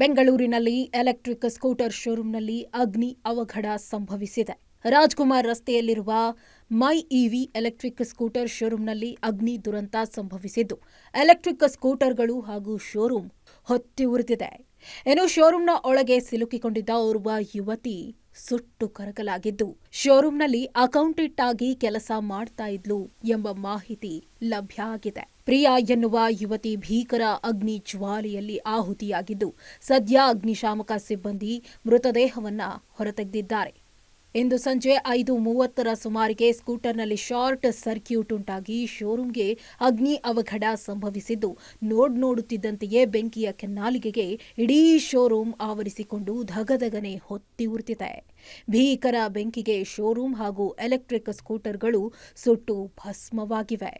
ಬೆಂಗಳೂರಿನಲ್ಲಿ electric scooter ಶೋರೂಂನಲ್ಲಿ ಅಗ್ನಿ ಅವಘಡ ಸಂಭವಿಸಿದೆ. ರಾಜ್ಕುಮಾರ್ ರಸ್ತೆಯಲ್ಲಿರುವ ಮೈ ಇವಿ ಎಲೆಕ್ಟ್ರಿಕ್ ಸ್ಕೂಟರ್ ಶೋರೂಂನಲ್ಲಿ ಅಗ್ನಿ ದುರಂತ ಸಂಭವಿಸಿದ್ದು, ಎಲೆಕ್ಟ್ರಿಕ್ ಸ್ಕೂಟರ್ಗಳು ಹಾಗೂ ಶೋರೂಂ ಹೊತ್ತಿ ಉರಿದಿದೆ. ಇನ್ನು ಶೋರೂಂನ ಒಳಗೆ ಸಿಲುಕಿಕೊಂಡಿದ್ದ ಓರ್ವ ಯುವತಿ ಸುಟ್ಟು ಕರಗಲಾಗಿದ್ದು ಶೋರೂಂನಲ್ಲಿ ಅಕೌಂಟೆಂಟ್ ಆಗಿ ಕೆಲಸ ಮಾಡ್ತಾ ಇದ್ಲು ಎಂಬ ಮಾಹಿತಿ ಲಭ್ಯ ಆಗಿದೆ. ಪ್ರಿಯಾ ಎನ್ನುವ ಯುವತಿ ಭೀಕರ ಅಗ್ನಿ ಜ್ವಾಲೆಯಲ್ಲಿ ಆಹುತಿಯಾಗಿದ್ದು ಸದ್ಯ ಅಗ್ನಿಶಾಮಕ ಸಿಬ್ಬಂದಿ ಮೃತದೇಹವನ್ನು ಹೊರತೆಗೆದಿದ್ದಾರೆ. ಇಂದು ಸಂಜೆ ಐದು ಮೂವತ್ತರ ಸುಮಾರಿಗೆ ಸ್ಕೂಟರ್ನಲ್ಲಿ ಶಾರ್ಟ್ ಸರ್ಕ್ಯೂಟ್ ಉಂಟಾಗಿ ಶೋರೂಂಗೆ ಅಗ್ನಿ ಅವಘಡ ಸಂಭವಿಸಿದ್ದು, ನೋಡ್ ನೋಡುತ್ತಿದ್ದಂತೆಯೇ ಬೆಂಕಿಯ ಕೆನ್ನಾಲಿಗೆಗೆ ಇಡೀ ಶೋರೂಂ ಆವರಿಸಿಕೊಂಡು ಧಗಧಗನೆ ಹೊತ್ತಿ ಉರ್ತಿದೆ. ಭೀಕರ ಬೆಂಕಿಗೆ ಶೋರೂಂ ಹಾಗೂ ಎಲೆಕ್ಟ್ರಿಕ್ ಸ್ಕೂಟರ್ಗಳು ಸುಟ್ಟು ಭಸ್ಮವಾಗಿವೆ.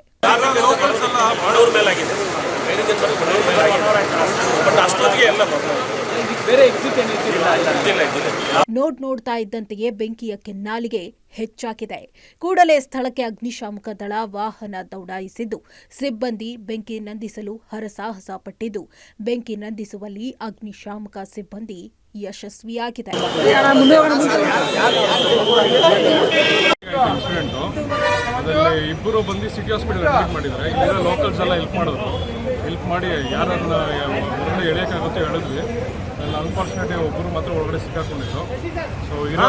ನೋಡ್ ನೋಡ್ತಾ ಇದ್ದಂತೆಯೇ ಬೆಂಕಿಯ ಕೆನ್ನಾಲಿಗೆ ಹೆಚ್ಚಾಗಿದೆ. ಕೂಡಲೇ ಸ್ಥಳಕ್ಕೆ ಅಗ್ನಿಶಾಮಕ ದಳ ವಾಹನ ದೌಡಾಯಿಸಿದ್ದು. ಸಿಬ್ಬಂದಿ ಬೆಂಕಿ ನಂದಿಸಲು ಹರಸಾಹಸ ಪಟ್ಟಿದ್ದು. ಬೆಂಕಿ ನಂದಿಸುವಲ್ಲಿ ಅಗ್ನಿಶಾಮಕ ಸಿಬ್ಬಂದಿ ಯಶಸ್ವಿಯಾಗಿದೆ. ಇಬ್ಬರು ಬಂದು ಸಿಟಿ ಹಾಸ್ಪಿಟಲ್ ಅಡ್ಮಿಟ್ ಮಾಡಿದ್ರೆ ಇಲ್ಲಿರೋ ಲೋಕಲ್ಸ್ ಎಲ್ಲ ಹೆಲ್ಪ್ ಮಾಡಿದ್ರು. ಮಾಡಿ ಯಾರನ್ನ ಹೊರಗಡೆ ಎಳೆಯೋಕ್ಕಾಗುತ್ತೆ ಹೇಳಿದ್ವಿ. ಅಲ್ಲಿ ಅನ್ಫಾರ್ಚುನೇಟ್ಲಿ ಒಬ್ಬರು ಮಾತ್ರ ಒಳಗಡೆ ಸಿಕ್ಕಾಕೊಂಡಿದ್ರು. ಸೊ ಇರೋ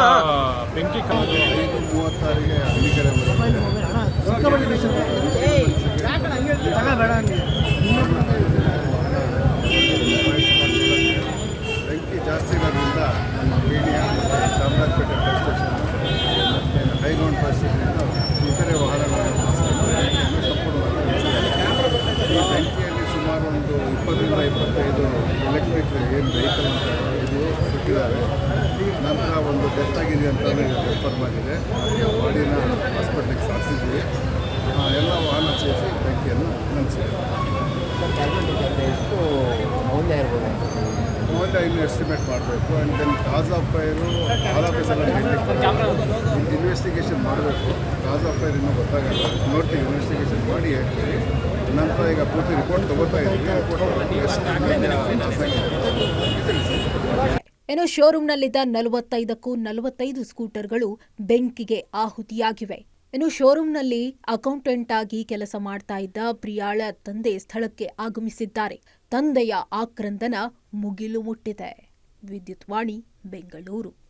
ಬೆಂಕಿ ಮೂವತ್ತಾರಿಗೆ ಬೆಂಕಿ ಜಾಸ್ತಿ ಇರೋದ್ರಿಂದ ನಮ್ಮ ಮೀಡಿಯಾ ಮತ್ತು ಚಾಮರಾಜಪೇಟೆ ಫೈರ್ ಸ್ಟೇಷನ್ ಮತ್ತು ಹೈಗ್ರೌಂಡ್ ಫೈರ್ ಸ್ಟೇಷನ್ ಸುಮಾರು ಒಂದು ಇಪ್ಪತ್ತರಿಂದ ಇಪ್ಪತ್ತೈದು ಎಲೆಕ್ಟ್ರಿಕ್ ಏನು ವೆಹಿಕಲ್ ಅಂತ ಇದು ಸಿಕ್ಕಿದ್ದಾರೆ ನಂತರ ಒಂದು ಡೆತ್ ಆಗಿದೆ ಅಂತ ರೆಫರ್ ಮಾಡಿದೆ ಬಾಡಿನ ಹಾಸ್ಪಿಟ್ಲಿಗೆ ಸಾಗಿಸಿದ್ವಿ ಆ, ಎಲ್ಲ ವಾಹನ ಸೇರಿಸಿ ಬೆಂಕಿಯನ್ನು ಎಷ್ಟು ಮೌಲ್ಯ ಇರ್ಬೋದು ಮೌಲ್ಯ ಇನ್ನು ಎಸ್ಟಿಮೇಟ್ ಮಾಡಬೇಕು. And then cause of fire of investigation ಮಾಡಬೇಕು. ಕಾಸ್ ಆಫ್ ಫೈರ್ ಇನ್ನೂ ಗೊತ್ತಾಗಲ್ಲ. ನೋಡ್ತೀವಿ ಇನ್ವೆಸ್ಟಿಗೇಷನ್ ಮಾಡಿ ಹೇಳ್ತೀವಿ. ನಂತರ ಈಗ ಪೂರ್ತಿ ರಿಪೋರ್ಟ್ ತಗೋತಾ ಶೋರೂಂನಲ್ಲಿದ್ದ ನಲವತ್ತೈದಕ್ಕೂ ನಲವತ್ತೈದು ಸ್ಕೂಟರ್ಗಳು ಬೆಂಕಿಗೆ ಆಹುತಿಯಾಗಿವೆ. ಇನ್ನು ಶೋರೂಮ್ನಲ್ಲಿ ಅಕೌಂಟೆಂಟ್ ಆಗಿ ಕೆಲಸ ಮಾಡ್ತಾ ಇದ್ದ ಪ್ರಿಯಾಳ ತಂದೆ ಸ್ಥಳಕ್ಕೆ ಆಗಮಿಸಿದ್ದಾರೆ. ತಂದೆಯ ಆಕ್ರಂದನ ಮುಗಿಲು ಮುಟ್ಟಿದೆ. ವಿದ್ಯುತ್ ವಾಣಿ, ಬೆಂಗಳೂರು.